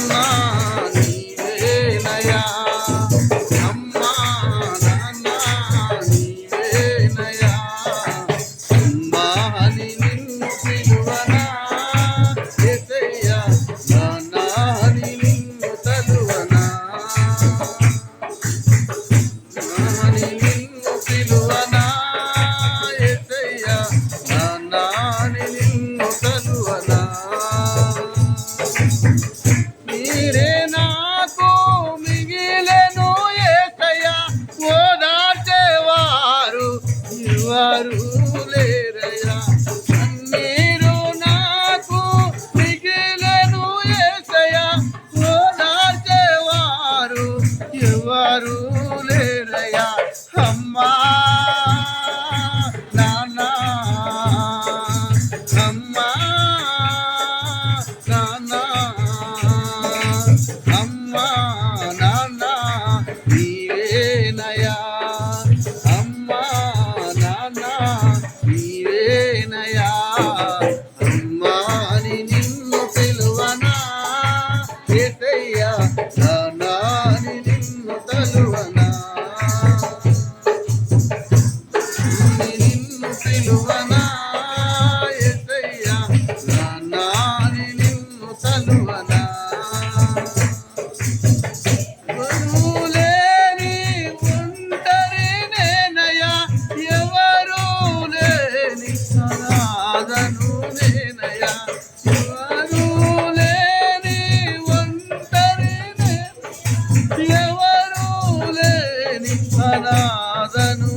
I'm not. ఎవరు లేరయా అమ్మా నాన్న అమ్మా నాన్న అమ్మ. ఆరాధను